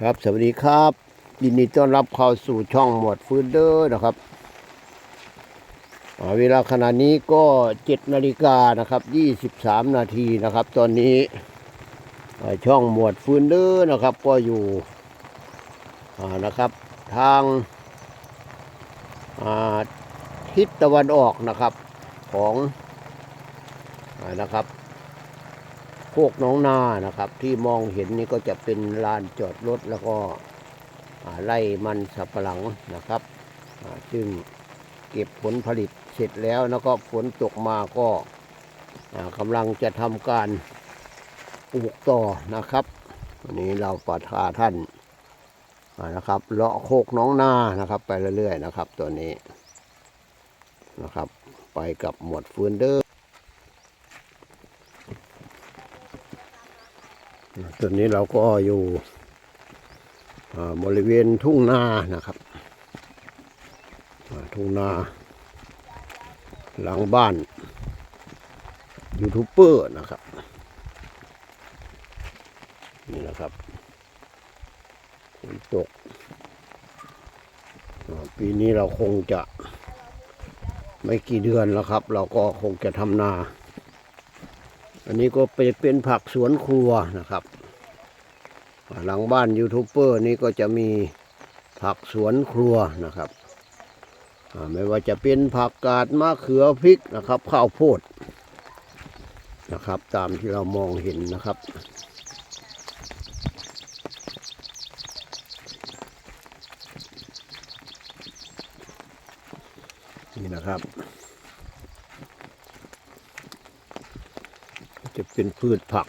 ครับสวัสดีครับยินดีต้อนรับเข้าสู่ช่องหมวดฟืนเดอร์นะครับอ่าเวลาขณะนี้ก็เจ็ดนาฬิกานะครับยี่สิบสามนาทีนะครับ ตอนนี้ช่องหมวดฟืนเดอร์นะครับ ก็อยู่นะครับ ทางอ่าทิศตะวันออกนะครับของอนะครับ โคกน้องนานะครับ ที่มองเห็นนี่ก็จะเป็นลานจอดรถแล้วก็ไร่มันสับปะหลังนะครับอ่าซึ่งเก็บผลผลิตเสร็จแล้วแล้วก็ฝนตกมาก็กำลังจะทำการปลูกต่อนะครับวันนี้เราประทาท่านนะครับเลาะโคกน้องนานะครับ ไปเรื่อยๆนะครับ ตัวนี้นะครับ ไปกับหมวดฟืนเดอร์ ตอนนี้เราก็อยู่บริเวณทุ่งนานะครับ ทุ่งนา หลังบ้านยูทูบเบอร์นะครับ นี่นะครับฝนตก ปีนี้เราคงจะไม่กี่เดือนแล้วครับ เราก็คงจะทำนา อันนี้ก็เป็นเป็นผักสวนครัวนะครับ หลังบ้านยูทูบเบอร์นี่ก็จะมีผักสวนครัวนะครับไม่ว่าจะเป็นผักกาดมะเขือพริกนะครับ ข้าวโพดนะครับ ตามที่เรามองเห็นนะครับนี่นะครับ จะเป็นพืชผัก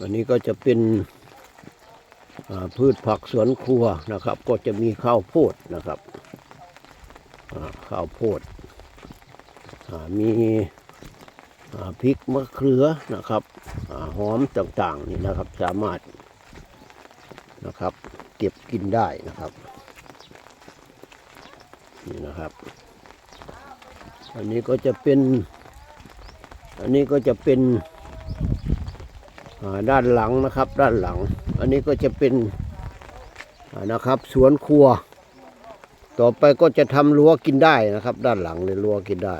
อันนี้ก็จะเป็นพืชผักสวนครัวนะครับ ก็จะมีข้าวโพดนะครับข้าวโพดมีพริกมะเขือนะครับอหอมต่างๆนี่นะครับสามารถนะครับเก็บกินได้นะครับนี่นะครับ อันนี้ก็จะเป็น อันนี้ก็จะเป็นด้านหลังนะครับ ด้านหลัง อันนี้ก็จะเป็นนะครับ สวนครัว ต่อไปก็จะทำรั้วกินได้นะครับ ด้านหลังเลยรั้วกินได้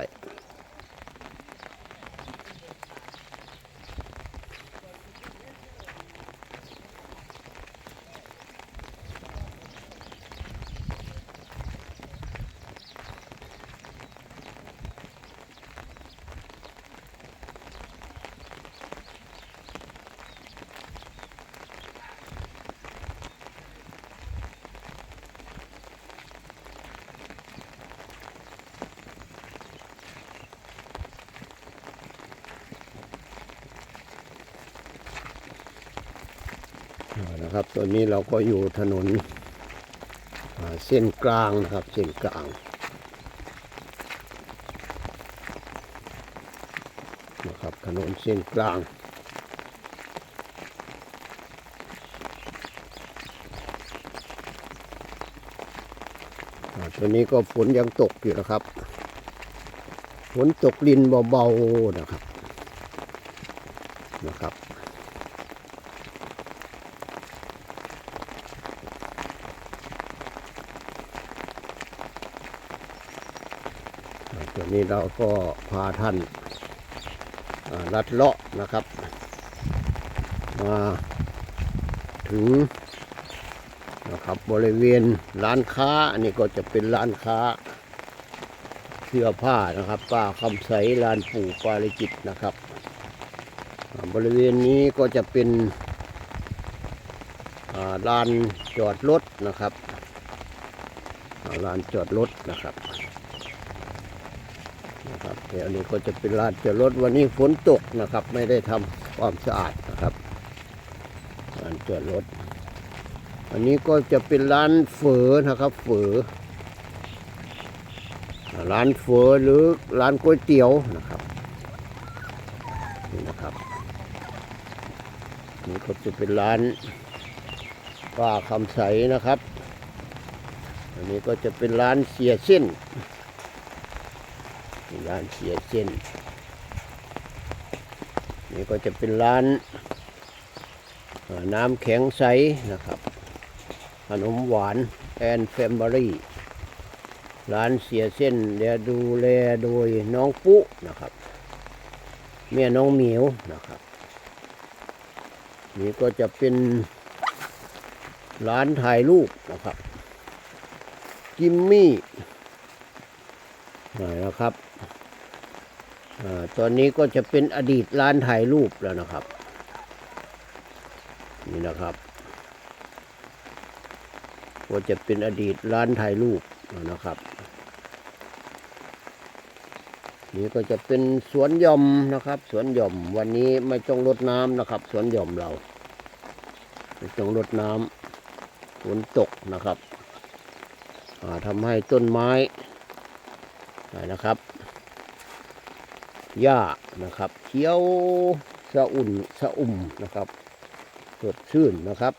นะครับตัวนี้เราก็อยู่ถนนเส้นกลางนะครับเส้นกลางนะครับถนนเส้นกลางตัวนี้ก็ฝนยังตกอยู่นะครับ ฝนตกลินเบาๆนะครับนะครับ วนี้เราก็พาท่านลัดเลาะนะครับ มาถึงนะครับบริเวณร้านค้าอันนี้ก็จะเป็นร้านค้าเสื้อผ้านะครับ ป้าคำใสร้านปู่ปาริจิตนะครับ บริเวณนี้ก็จะเป็นลานจอดรถนะครับลานจอดรถนะครับ นะครับแถวนี้ก็จะเป็นลานจอดรถวันนี้ฝนตกนะครับ ไม่ได้ทำความสะอาดนะครับลานจอดรถ อันนี้ก็จะเป็นร้านเฝอนะครับเฝอร้านเฝอหรือร้านก๋วยเตี๋ยวนะครับนี่นะครับนี่ก็จะเป็นร้านป้าคำใสนะครับ อันนี้ก็จะเป็นร้านเสียเส้น ร้านเสียเส้น นี่ก็จะเป็นร้านน้ำแข็งใสนะครับ ขนมหวานแอนแฟมบอรี่ ร้านเสียเส้นเดี๋ยวดูแลโดยน้องปุ๊นะครับเมียน้องเหมียวนะครับ นี่ก็จะเป็นร้านถ่ายรูปนะครับ กิมมี่ นะครับอตอนนี้ก็จะเป็นอดีตร้านถ่ายรูปแล้วนะครับ นี่นะครับ ก็จะเป็นอดีตร้านถ่ายรูปนะครับ นี่ก็จะเป็นสวนหย่อมนะครับ สวนหย่อมวันนี้ไม่ต้องรดน้ำนะครับ สวนหย่อมเราไม่ต้องรดน้ำฝนตกนะครับอ่าทำให้ต้นไม้ นะครับ หญ้านะครับเขียวสะอุ่นสะอุ่มนะครับสดชื่นนะครับ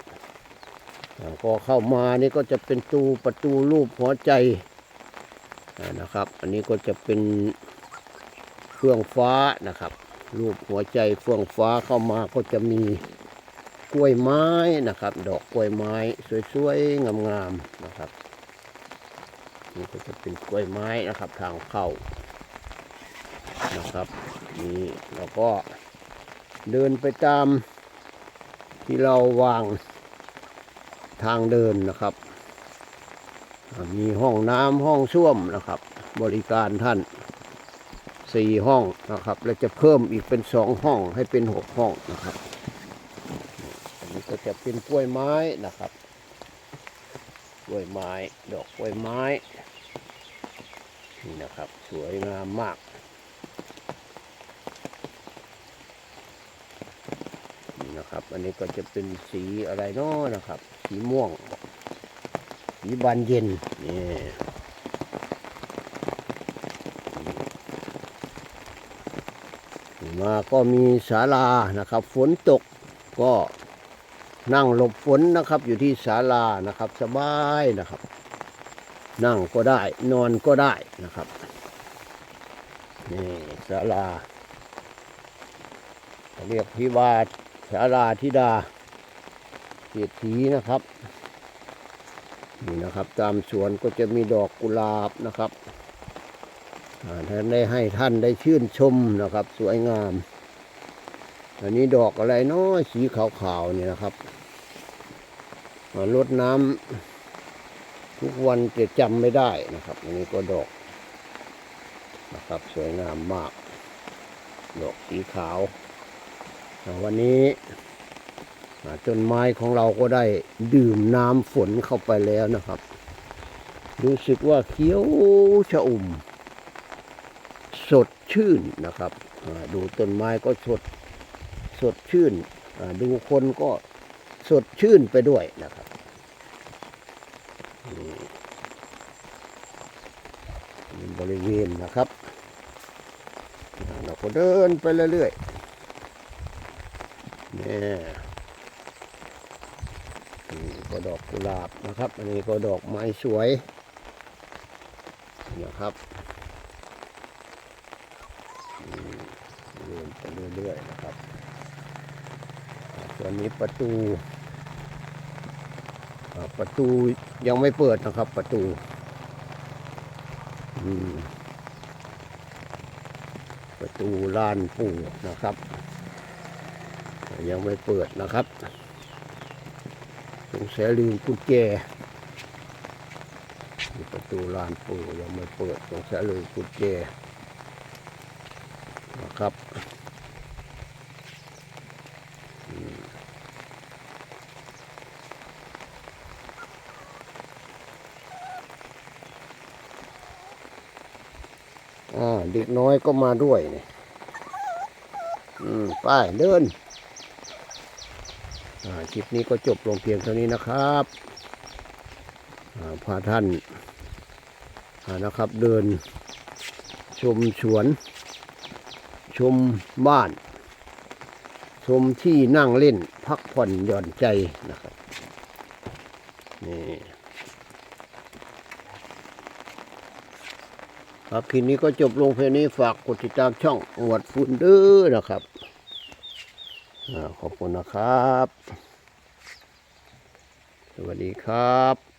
พอเข้ามานี่ก็จะเป็นตูประตูรูปหัวใจนะครับ อันนี้ก็จะเป็นเฟื่องฟ้านะครับ รูปหัวใจเฟื่องฟ้าเข้ามาก็จะมีกล้วยไม้นะครับ ดอกกล้วยไม้สวยๆงามๆนะครับ นี่ก็จะเป็นกล้วยไม้นะครับ ทางเข้านะครับนี่เราก็เดินไปตามที่เราวางทางเดินนะครับ มีห้องน้ำห้องส้วมนะครับ บริการท่านสี่ห้องนะครับ และจะเพิ่มอีกเป็นสองห้องให้เป็นหกห้องนะครับอันนี้ก็จะเป็นกล้วยไม้นะครับกล้วยไม้ ดอกกล้วยไม้ นี่นะครับ สวยงามมาก นี่นะครับ อันนี้ก็จะเป็นสีอะไรเนาะนะครับ สีม่วง สีบานเย็น นี่มาก็มีศาลานะครับ ฝนตกก็นั่งหลบฝนนะครับ อยู่ที่ศาลานะครับ สบายนะครับ นั่งก็ได้ นอนก็ได้นะครับ นี่ศาลาเรียกพิวาศาลาธิดาเศรษฐีนะครับ นี่นะครับ ตามสวนก็จะมีดอกกุหลาบนะครับท่านได้ให้ท่านได้ชื่นชมนะครับ สวยงาม อันนี้ดอกอะไรเนาะสีขาวๆนี่นะครับมารดน้ำ ทุกวันจะจำไม่ได้นะครับ อันนี้ก็ดอกนะครับ สวยงามมาก ดอกสีขาวอ่วันนี้อ่าต้นไม้ของเราก็ได้ดื่มน้ำฝนเข้าไปแล้วนะครับ รู้สึกว่าเขียวชอุ่ม สดชื่นนะครับ ดูต้นไม้ก็สดสดชื่น ดูคนก็สดชื่นไปด้วยนะครับ นี่บริเวณนะครับ เราก็เดินไปเรื่อยๆนี่นก็ดอกกุหลาบนะครับ อันนี้ก็ดอกไม้สวยนะครับเดินไปเรื่อยๆนะครับส่วนนี้ประตูประตูยังไม่เปิดนะครับประตู ประตูลานปู่นะครับ ยังไม่เปิดนะครับสงสัยลืมกุญแจประตูลานปู่ยังไม่เปิดสงสัยลืมกุญแจนะครับ อ่า เด็กน้อยก็มาด้วยนี่อืมไปเดินคลิปนี้ก็จบลงเพียงเท่านี้นะครับอ่าพาท่านานะครับเดินชมสวน ชมบ้าน ชมที่นั่งเล่นพักผ่อนหย่อนใจนะครับนี่ ครับทีนี้ก็จบลงเพลงนี้ฝากกดติดตามช่องอวดฟุนด้อนะครับขอบคุณนะครับ สวัสดีครับ